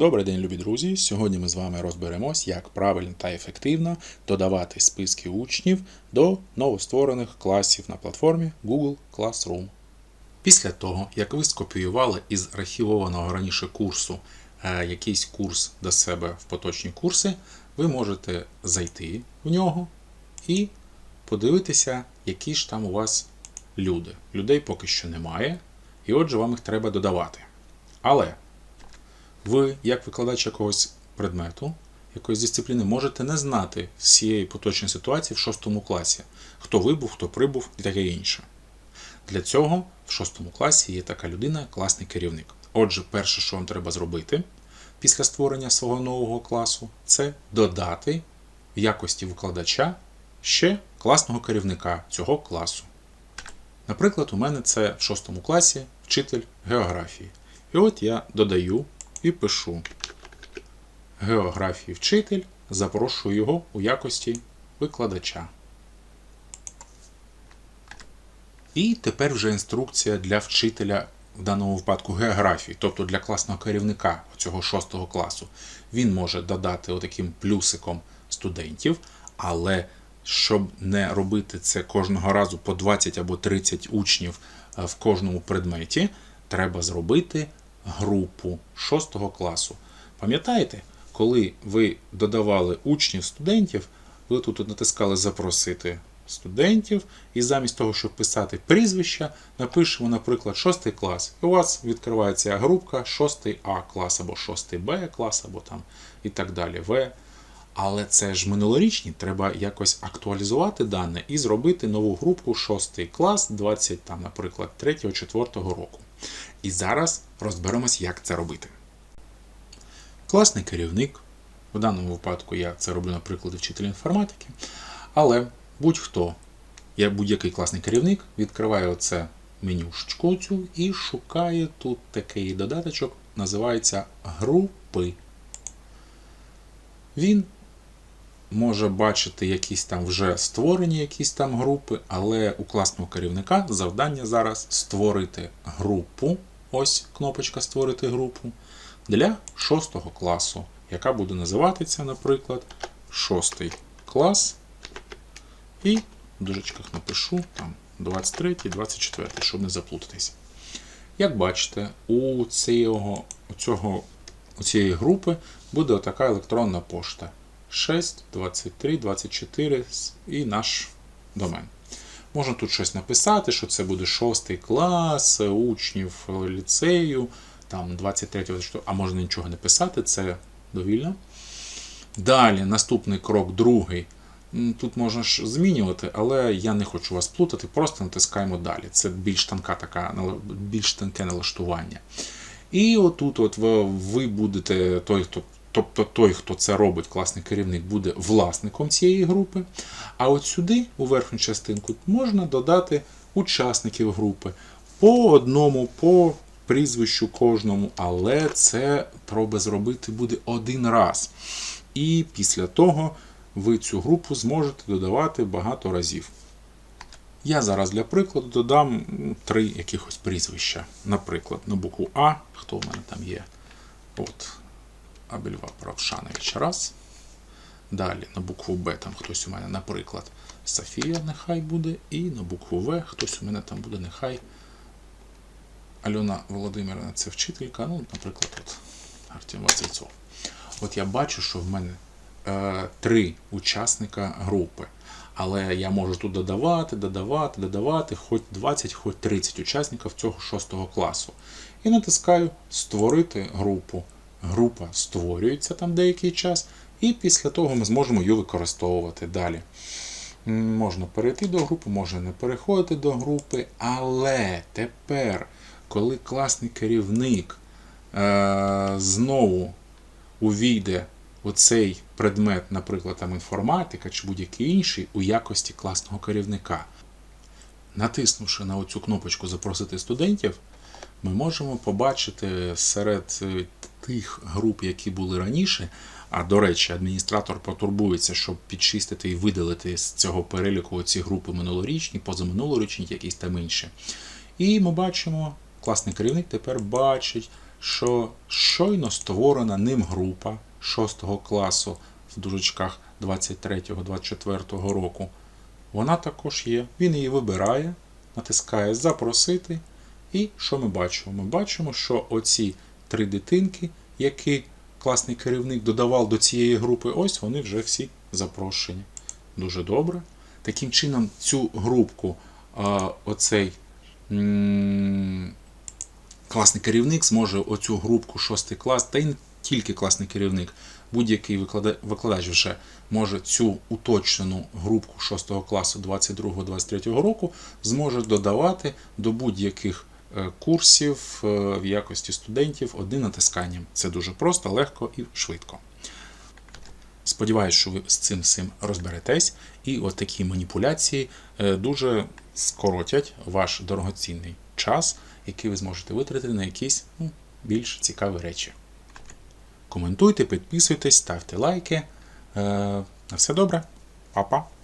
Добрий день, любі друзі! Сьогодні ми з вами розберемось, як правильно та ефективно додавати списки учнів до новостворених класів на платформі Google Classroom. Після того, як ви скопіювали із архівованого раніше курсу е, якийсь курс до себе в поточні курси, ви можете зайти в нього і подивитися, які ж там у вас люди. Людей поки що немає, і отже, вам їх треба додавати. Але ви, як викладач якогось предмету, якоїсь дисципліни, можете не знати всієї поточної ситуації в шостому класі, хто вибув, хто прибув і таке інше. Для цього в шостому класі є така людина, класний керівник. Отже, перше, що вам треба зробити після створення свого нового класу, це додати якості викладача ще класного керівника цього класу. Наприклад, у мене це в шостому класі вчитель географії. І от я додаю і пишу географії вчитель, запрошую його у якості викладача. І тепер вже інструкція для вчителя в даному випадку географії, тобто для класного керівника цього 6 класу. Він може додати отаким плюсиком студентів, але щоб не робити це кожного разу по 20 або 30 учнів е, в кожному предметі, треба зробити групу 6 класу. Пам'ятаєте, коли ви додавали учнів студентів, ви тут натискали Запросити студентів, і замість того, щоб писати прізвища, напишемо, наприклад, 6 клас. І у вас відкривається групка 6 А клас або 6 Б клас, або там і так далі. В. Але це ж минулорічні, треба якось актуалізувати дане і зробити нову групу 6 клас 20, там, наприклад, 3-4 року. І зараз розберемось, як це робити. Класний керівник. В даному випадку я це роблю на прикладі вчителя інформатики. Але будь-хто, я будь-який класний керівник, відкриває оце менюшечку цю і шукає тут такий додаточок, називається групи. Він може бачити якісь там вже створені якісь там групи, але у класного керівника завдання зараз створити групу. Ось кнопочка Створити групу для 6 класу, яка буде називатися, наприклад, 6 клас. І в дужечках напишу там 23, 24, щоб не заплутатися. Як бачите, у у цього, у цієї групи буде отака електронна пошта. 6, 23, 24 і наш домен. Можна тут щось написати, що це буде 6 клас учнів ліцею, там 23, 24, а можна нічого не писати, це довільно. Далі, наступний крок, другий. Тут можна ж змінювати, але я не хочу вас плутати, просто натискаємо далі. Це більш тонка така, більш тонке налаштування. І отут от ви будете той, хто. Тобто той, хто це робить, класний керівник, буде власником цієї групи. А от сюди, у верхню частинку, можна додати учасників групи по одному, по прізвищу кожному, але це треба зробити буде один раз. І після того ви цю групу зможете додавати багато разів. Я зараз для прикладу додам три якихось прізвища. Наприклад, на букву А, хто в мене там є. От. Абельва Правшанович раз. Далі на букву Б там хтось у мене, наприклад, Софія нехай буде. І на букву В хтось у мене там буде, нехай Альона Володимирівна це вчителька. Ну, наприклад, от Артем Васильцов. От я бачу, що в мене е, три учасника групи. Але я можу тут додавати, додавати, додавати, хоч 20, хоч 30 учасників цього 6 класу. І натискаю Створити групу група створюється там деякий час, і після того ми зможемо її використовувати далі. Можна перейти до групи, можна не переходити до групи, але тепер, коли класний керівник е, знову увійде у цей предмет, наприклад, там інформатика чи будь-який інший, у якості класного керівника, натиснувши на оцю кнопочку Запросити студентів, ми можемо побачити серед тих груп, які були раніше. А до речі, адміністратор потурбується, щоб підчистити і видалити з цього переліку ці групи минулорічні, позаминулорічні, якісь там інші. І ми бачимо, класний керівник тепер бачить, що щойно створена ним група 6 класу в дужечках 23-24 року. Вона також є. Він її вибирає, натискає Запросити. І що ми бачимо? Ми бачимо, що оці три дитинки, які класний керівник додавав до цієї групи, ось вони вже всі запрошені. Дуже добре. Таким чином, цю групку, оцей класний керівник зможе оцю групку 6 клас, та й не тільки класний керівник, будь-який викладач вже може цю уточнену групку 6 класу 22-23 року зможе додавати до будь-яких курсів е, в якості студентів одним натисканням. Це дуже просто, легко і швидко. Сподіваюсь, що ви з цим всім розберетесь, і от такі маніпуляції е, дуже скоротять ваш дорогоцінний час, який ви зможете витратити на якісь ну, більш цікаві речі. Коментуйте, підписуйтесь, ставте лайки. Е, На все добре, Па-па!